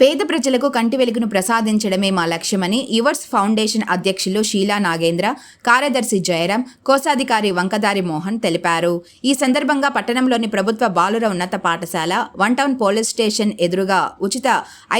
పేద ప్రజలకు కంటి వెలుగును ప్రసాదించడమే మా లక్ష్యమని యువర్స్ ఫౌండేషన్ అధ్యక్షులు షీలా నాగేంద్ర కార్యదర్శి జయరాం కోశాధికారి వంకదారి మోహన్ తెలిపారు. ఈ సందర్భంగా పట్టణంలోని ప్రభుత్వ బాలుర ఉన్నత పాఠశాల వన్ టౌన్ పోలీస్ స్టేషన్ ఎదురుగా ఉచిత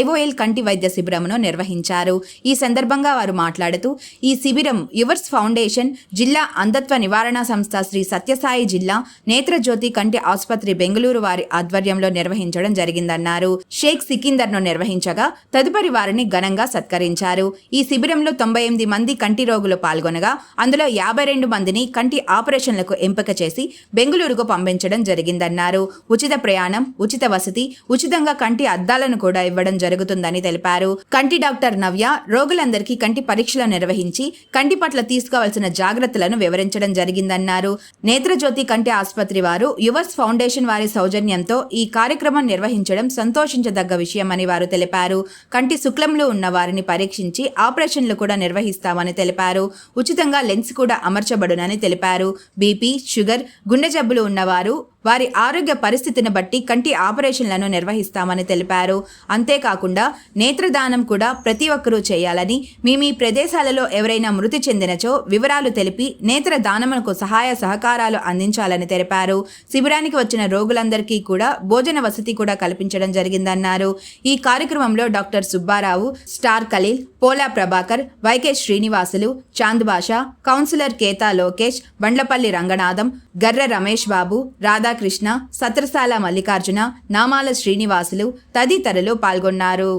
ఐఓఎల్ కంటి వైద్య శిబిరంను నిర్వహించారు. ఈ సందర్భంగా వారు మాట్లాడుతూ ఈ శిబిరం యువర్స్ ఫౌండేషన్ జిల్లా అంధత్వ నివారణ సంస్థ శ్రీ సత్యసాయి జిల్లా నేత్రజ్యోతి కంటి ఆసుపత్రి బెంగళూరు వారి ఆధ్వర్యంలో నిర్వహించడం జరిగిందన్నారు. షేక్ సికిందర్ను నిర్వహించగా తదుపరి వారిని ఘనంగా సత్కరించారు. ఈ శిబిరంలో తొంభై ఎనిమిది మంది కంటి రోగులు పాల్గొనగా అందులో యాభై రెండు మందిని కంటి ఆపరేషన్లకు ఎంపిక చేసి బెంగళూరుకు పంపించడం జరిగిందన్నారు. ఉచిత ప్రయాణం ఉచిత వసతి ఉచితంగా కంటి అద్దాలను కూడా ఇవ్వడం జరుగుతుందని తెలిపారు. కంటి డాక్టర్ నవ్య రోగులందరికీ కంటి పరీక్షలు నిర్వహించి కంటి పట్ల తీసుకోవాల్సిన జాగ్రత్తలను వివరించడం జరిగిందన్నారు. నేత్రజ్యోతి కంటి ఆసుపత్రి వారు యువర్స్ ఫౌండేషన్ వారి సౌజన్యంతో ఈ కార్యక్రమం నిర్వహించడం సంతోషించదగ్గ విషయమని వారు తెలిపారు. కంటి శుక్లంలో ఉన్న వారిని పరీక్షించి ఆపరేషన్లు కూడా నిర్వహిస్తామని తెలిపారు. ఉచితంగా లెన్స్ కూడా అమర్చబడునని తెలిపారు. బీపీ షుగర్ గుండె జబ్బులు ఉన్నవారు వారి ఆరోగ్య పరిస్థితిని బట్టి కంటి ఆపరేషన్లను నిర్వహిస్తామని తెలిపారు. అంతేకాకుండా నేత్రదానం కూడా ప్రతి ఒక్కరూ చేయాలని మీ మీ ప్రదేశాలలో ఎవరైనా మృతి చెందినచో వివరాలు తెలిపి నేత్ర దానమునకు సహాయ సహకారాలు అందించాలని తెలిపారు. శిబిరానికి వచ్చిన రోగులందరికీ కూడా భోజన వసతి కూడా కల్పించడం జరిగిందన్నారు. ఈ కార్యక్రమంలో doctor Subbarao star Khaleel Pola Prabhakar YK Srinivasulu Chand Basha councillor Ketha Lokesh Bandlapalli Ranganatham Garra Ramesh Babu Radhakrishna Satrasala Mallikarjuna Namala Srinivasulu తదితరులు పాల్గొన్నారు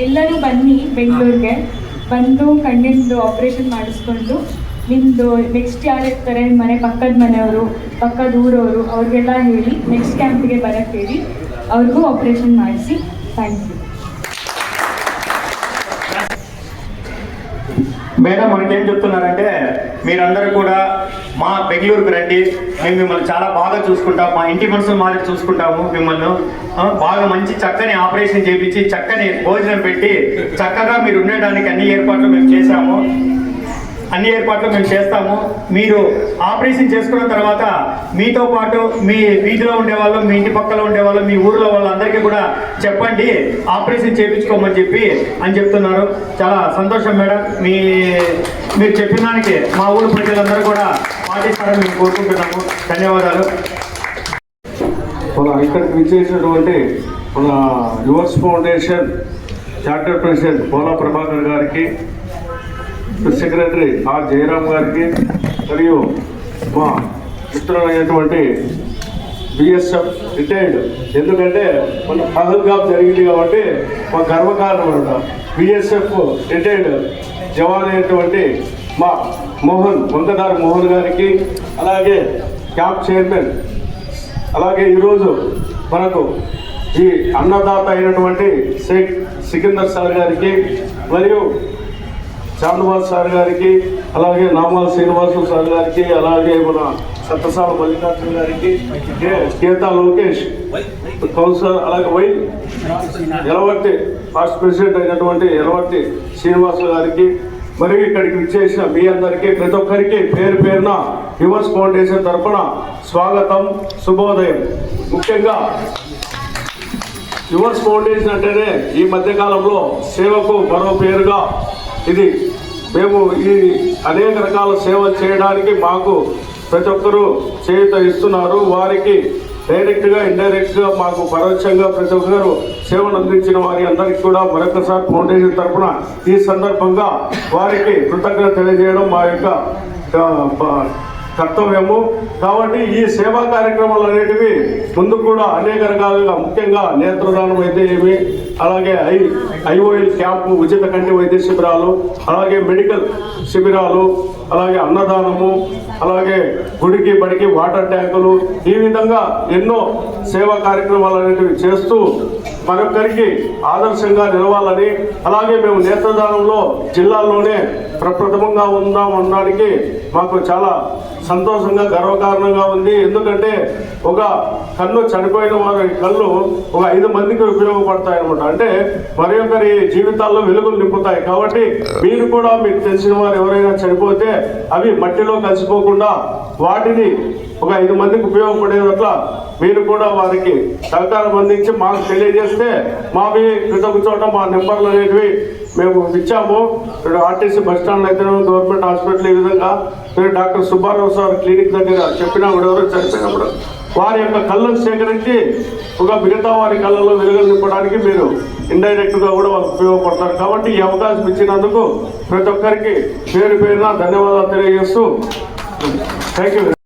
ಎಲ್ಲರೂ ಬನ್ನಿ ಬೆಂಗಳೂರಿಗೆ ಬಂದು ಕಣ್ಣಿಂದು ಆಪ್ರೇಷನ್ ಮಾಡಿಸ್ಕೊಂಡು ನಿಮ್ಮದು ನೆಕ್ಸ್ಟ್ ಯಾರು ಇರ್ತಾರೆ ನಿಮ್ಮ ಮನೆ ಪಕ್ಕದ ಮನೆಯವರು ಪಕ್ಕದ ಊರವರು ಅವ್ರಿಗೆಲ್ಲ ಹೇಳಿ ನೆಕ್ಸ್ಟ್ ಕ್ಯಾಂಪಿಗೆ ಬರೋಕ್ಕೆ ಹೇಳಿ ಅವ್ರಿಗೂ ಆಪ್ರೇಷನ್ ಮಾಡಿಸಿ ಥ್ಯಾಂಕ್ ಯು మేడం మనకేం చెప్తున్నారంటే మీరందరూ కూడా మా బెంగళూరుకు రండి. మేము మిమ్మల్ని చాలా బాగా చూసుకుంటాం. మా ఇంటి మనుషులు మాదిరి చూసుకుంటాము మిమ్మల్ని. బాగా మంచి చక్కని ఆపరేషన్ చేయించి చక్కని భోజనం పెట్టి చక్కగా మీరు ఉండడానికి అన్ని ఏర్పాట్లు మేము చేశాము. అన్ని ఏర్పాట్లు మేము చేస్తాము. మీరు ఆపరేషన్ చేసుకున్న తర్వాత మీతో పాటు మీ వీధిలో ఉండేవాళ్ళు మీ ఇంటి పక్కలో ఉండేవాళ్ళు మీ ఊర్లో వాళ్ళందరికీ కూడా చెప్పండి ఆపరేషన్ చేయించుకోమని చెప్పి అని చెప్తున్నారు. చాలా సంతోషం మేడం. మీ మీరు చెప్పిన దానికి మా ఊరు ప్రజలందరూ కూడా పాటిస్తారని మేము కోరుకుంటున్నాము. ధన్యవాదాలు. మన ఇక్కడికి విచ్చేసినటువంటి మన యువర్స్ ఫౌండేషన్ చార్టర్ ప్రెసిడెంట్ పోలా ప్రభాకర్ గారికి సెక్రటరీ ఆర్ జయరాం గారికి మరియు మా మిత్రులైనటువంటి బిఎస్ఎఫ్ రిటైర్డ్. ఎందుకంటే మన పహల్గామ్ జరిగింది కాబట్టి మా గర్వకారణం అనమాట. బిఎస్ఎఫ్ రిటైర్డ్ జవాన్ అయినటువంటి మా మోహన్ వంకదారు మోహన్ గారికి అలాగే క్యాప్ చైర్మన్ అలాగే ఈరోజు మనకు ఈ అన్నదాత అయినటువంటి షేక్ సికిందర్ సార్ గారికి మరియు చాందబాద్ సార్ గారికి అలాగే నామాల శ్రీనివాసు సార్ గారికి అలాగే మన సత్యసాల మల్లికార్జున గారికి కే- కేతా లోకేష్ కౌన్సిలర్ అలాగే వై ఎలవర్తి ఫాస్ట్ ప్రెసిడెంట్ అయినటువంటి ఎలవర్తి శ్రీనివాసులు గారికి మరియు ఇక్కడికి విచ్చేసిన మీ అందరికీ ప్రతి ఒక్కరికి పేరు పేరున యువర్స్ ఫౌండేషన్ తరఫున స్వాగతం శుభోదయం. ముఖ్యంగా యువర్స్ ఫౌండేషన్ అంటేనే ఈ మధ్యకాలంలో సేవకు మరో పేరుగా ఇది మేము ఈ అనేక రకాల సేవలు చేయడానికి మాకు ప్రతి ఒక్కరూ చేయుత ఇస్తున్నారు. వారికి డైరెక్ట్గా ఇండైరెక్ట్గా మాకు పరోక్షంగా ప్రతి ఒక్కరు సేవలు అందించిన వారి అందరికీ కూడా మరొకసారి ఫౌండేషన్ తరఫున ఈ సందర్భంగా వారికి కృతజ్ఞత తెలియజేయడం మా యొక్క కర్తవ్యము. కాబట్టి ఈ సేవా కార్యక్రమాలు అనేటివి ముందు కూడా అనేక రకాలుగా ముఖ్యంగా నేత్రదానం అయితే ఏమి అలాగే ఐ ఐఓఎల్ క్యాంపు ఉచిత కంటి వైద్య శిబిరాలు అలాగే మెడికల్ శిబిరాలు అలాగే అన్నదానము అలాగే గుడికి బడికి వాటర్ ట్యాంకులు ఈ విధంగా ఎన్నో సేవా కార్యక్రమాలు అనేటివి చేస్తూ మరొకరికి ఆదర్శంగా నిలవాలని అలాగే మేము నేత్రదానంలో జిల్లాలోనే ప్రప్రథమంగా ఉందాం అనడానికి మాకు చాలా సంతోషంగా గర్వకారణంగా ఉంది. ఎందుకంటే ఒక కన్ను చనిపోయిన వారి కళ్ళు ఒక ఐదు మందికి ఉపయోగపడతాయి అనమాట అంటే మరి ఒకరి జీవితాల్లో వెలుగులు నింపుతాయి. కాబట్టి మీరు కూడా మీకు తెలిసిన వారు ఎవరైనా చనిపోతే అవి మట్టిలో కలిసిపోకుండా వాటిని ఒక ఐదు మందికి ఉపయోగపడేటట్ల మీరు కూడా వారికి సహకారం అందించి మాకు తెలియజేస్తే మావి ప్రతి ఒక్క చోట మా నెంబర్లు అనేటివి మేము ఇచ్చాము. ఇక్కడ ఆర్టీసీ బస్ స్టాండ్ అయితే గవర్నమెంట్ హాస్పిటల్ ఈ విధంగా. మీరు డాక్టర్ సుబ్బారావు సార్ క్లినిక్ దగ్గర చెప్పినా కూడా ఎవరో చనిపోయినప్పుడు వారి యొక్క కళ్ళను సేకరించి ఒక మిగతా వారి కళ్ళలో వెలుగులు నింపడానికి మీరు ఇండైరెక్ట్గా కూడా వాళ్ళకి ఉపయోగపడతారు. కాబట్టి ఈ అవకాశం ఇచ్చినందుకు ప్రతి ఒక్కరికి పేరు పేరున ధన్యవాదాలు తెలియజేస్తూ థ్యాంక్ యూ